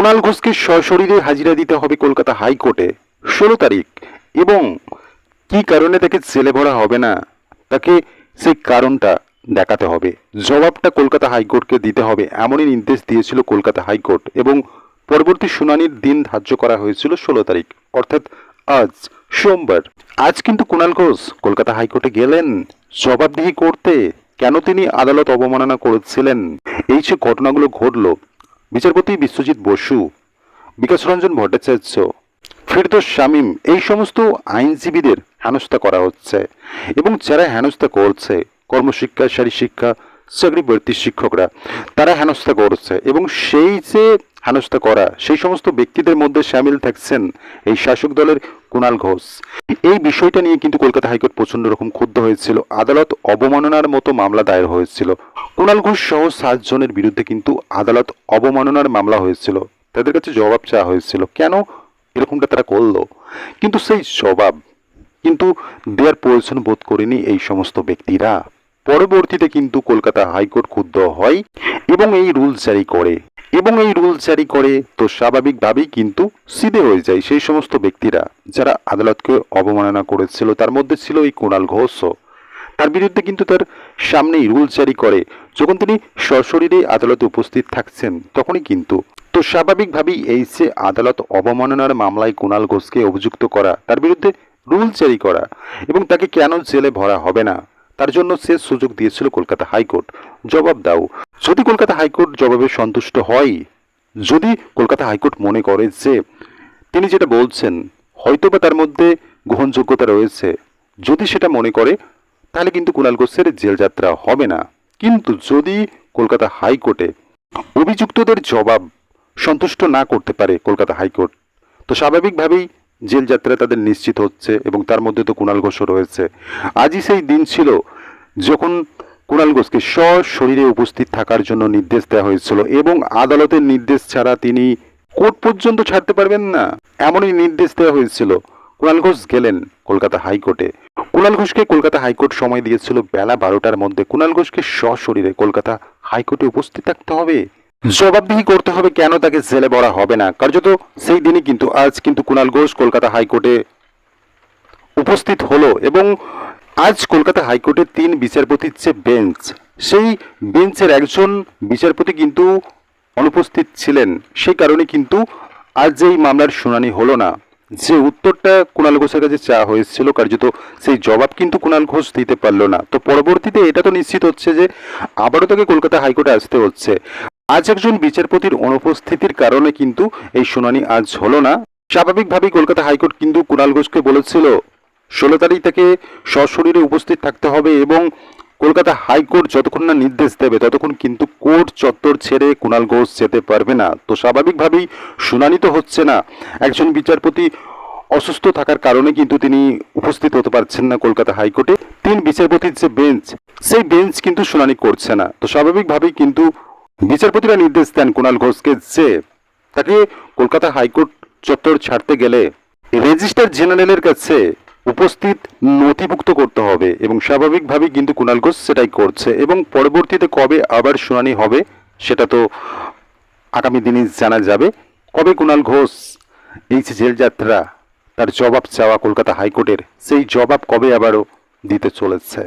কুণাল ঘোষকে সশরীরে হাজিরা দিতে হবে কলকাতা হাইকোর্টে। ষোলো তারিখ। এবং কি কারণে তাকে জেলে ভরা হবে না? তাকে সেই কারণটা দেখাতে হবে। জবাবটা কলকাতা হাইকোর্টকে দিতে হবে। এমনই নির্দেশ দিয়েছিল কলকাতা হাইকোর্ট। এবং পরবর্তী শুনানির দিন ধার্য করা হয়েছিল ষোলো তারিখ। অর্থাৎ আজ, সোমবার। আজ কিন্তু কুণাল ঘোষ কলকাতা হাইকোর্টে গেলেন। জবাবদিহি করতে কেন তিনি আদালত অবমাননা করেছিলেন? এই যে ঘটনাগুলো ঘটলো বিচারপতি বিশ্বজিৎ বসু বিকাশ রঞ্জন ভট্টাচার্য, ফেরদোস শামীম, এই সমস্ত আইনজীবীদের হেনস্থা করা হচ্ছে এবং যারা হেনস্থা করছে, কর্মশিক্ষা শারী শিক্ষা চাকরি বৃত্তির শিক্ষকরা, তারা হেনস্থা করছে এবং সেই যে হেনস্থা করা। সেই সমস্ত ব্যক্তিদের মধ্যে সামিল থাকছেন এই শাসক দলের কুণাল ঘোষ। এই বিষয়টা নিয়ে কিন্তু কলকাতা হাইকোর্ট প্রচণ্ড রকম ক্ষুব্ধ হয়েছিল। আদালত অবমাননার মতো মামলা দায়ের হয়েছিল। কুণাল ঘোষ সহ সাতজনের বিরুদ্ধে কিন্তু আদালত অবমাননার মামলা হয়েছিল। তাদের কাছে জবাব চাওয়া হয়েছিল, কেন এরকমটা তারা করল? কিন্তু সেই জবাব কিন্তু দেওয়ার প্রয়োজন বোধ করেনি এই সমস্ত ব্যক্তিরা। পরবর্তীতে কিন্তু কলকাতা হাইকোর্ট ক্ষুব্ধ হয় এবং এই রুল জারি করে। এবং এই রুল জারি করে, তো স্বাভাবিকভাবেই কিন্তু সিধে হয়ে যায় সেই সমস্ত ব্যক্তিরা যারা আদালতকে অবমাননা করেছিল। তার মধ্যে ছিল এই কুণাল ঘোষও তার বিরুদ্ধে কিন্তু তার সামনেই রুল জারি করে। যখন তিনি সশরীরে আদালতে উপস্থিত থাকছেন, তখনই কিন্তু, তো স্বাভাবিকভাবেই এই যে আদালত অবমাননার মামলায় কুণাল ঘোষকে অভিযুক্ত করা, তার বিরুদ্ধে রুল জারি করা এবং তাকে কেন জেলে ভরা হবে না? তার জন্য শেষ সুযোগ দিয়েছিল কলকাতা হাইকোর্ট। জবাব দাও। যদি কলকাতা হাইকোর্ট জবাবে সন্তুষ্ট হয়, যদি কলকাতা হাইকোর্ট মনে করে যে তিনি যেটা বলছেন, হয়তোবা তার মধ্যে গ্রহণযোগ্যতা রয়েছে। যদি সেটা মনে করে, তাহলে কিন্তু কুণাল ঘোষের জেল যাত্রা হবে না। কিন্তু যদি কলকাতা হাইকোর্টে অভিযুক্তদের জবাব সন্তুষ্ট না করতে পারে কলকাতা হাইকোর্ট, তো স্বাভাবিকভাবেই জেল যাত্রা তাদের নিশ্চিত হচ্ছে এবং তার মধ্যে তো কুণাল ঘোষও রয়েছে। আজই সেই দিন ছিল যখন কুণাল ঘোষকে সশরীরে উপস্থিত থাকার জন্য নির্দেশ দেওয়া হয়েছিল এবং আদালতের নির্দেশ ছাড়া তিনি কোর্ট পর্যন্ত ছাড়তে পারবেন না, এমনই নির্দেশ দেওয়া হয়েছিল। কুণাল ঘোষ গেলেন কলকাতা হাইকোর্টে। কুণাল ঘোষকে কলকাতা হাইকোর্ট সময় দিয়েছিল বেলা বারোটার মধ্যে। কুণাল ঘোষকে সশরীরে কলকাতা হাইকোর্টে উপস্থিত থাকতে হবে। জবাবদিহি করতে হবে কেন তাকে জেলে ভরা হবে না। কার্যত সেই দিনই কিন্তু, আজ কিন্তু কুণাল ঘোষ কলকাতা হাইকোর্টে উপস্থিত হলো এবং আজ কলকাতা হাইকোর্টের তিন বিচারপতির যে বেঞ্চ, সেই বেঞ্চের একজন বিচারপতি কিন্তু অনুপস্থিত ছিলেন। সেই কারণে কিন্তু আজ এই মামলার শুনানি হলো না। যে উত্তরটা কুণাল ঘোষের কাছে চাওয়া হয়েছিল, কার্যত সেই জবাব কিন্তু কুণাল ঘোষ দিতে পারল না। তো পরবর্তীতে এটা তো নিশ্চিত হচ্ছে যে আবারও তাকে কলকাতা হাইকোর্টে আসতে হচ্ছে। আজ একজন বিচারপতির অনুপস্থিতির কারণে কিন্তু এই শুনানি আজ হলো না। স্বাভাবিকভাবেই কলকাতা হাইকোর্ট কিন্তু কুণাল ঘোষকে বলেছিল ষোলো তারিখ থেকে সশরীরে উপস্থিত থাকতে হবে এবং কলকাতা হাইকোর্ট যতক্ষণ না নির্দেশ দেবে, ততক্ষণ কিন্তু কোর্ট চত্বর ছেড়ে কুণাল ঘোষ যেতে পারবে না। তো স্বাভাবিকভাবেই শুনানি তো হচ্ছে না। একজন বিচারপতি অসুস্থ থাকার কারণে কিন্তু তিনি উপস্থিত হতে পারছেন না কলকাতা হাইকোর্টে। তিন বিচারপতির যে বেঞ্চ, সেই বেঞ্চ কিন্তু শুনানি করছে না। তো স্বাভাবিকভাবেই কিন্তু বিচারপতিরা নির্দেশ দেন কুণাল ঘোষকে যে তাকে কলকাতা হাইকোর্ট চত্বর ছাড়তে গেলে রেজিস্ট্রার জেনারেলের কাছে উপস্থিত নথিভুক্ত করতে হবে এবং স্বাভাবিকভাবেই কিন্তু কুণাল ঘোষ সেটাই করছে এবং পরবর্তীতে কবে আবার শুনানি হবে সেটা তো আগামী দিনে জানা যাবে। কবে কুণাল ঘোষ এই যে জেল যাত্রা তার জবাব চাওয়া কলকাতা হাইকোর্টের, সেই জবাব কবে আবারও দিতে চলেছে?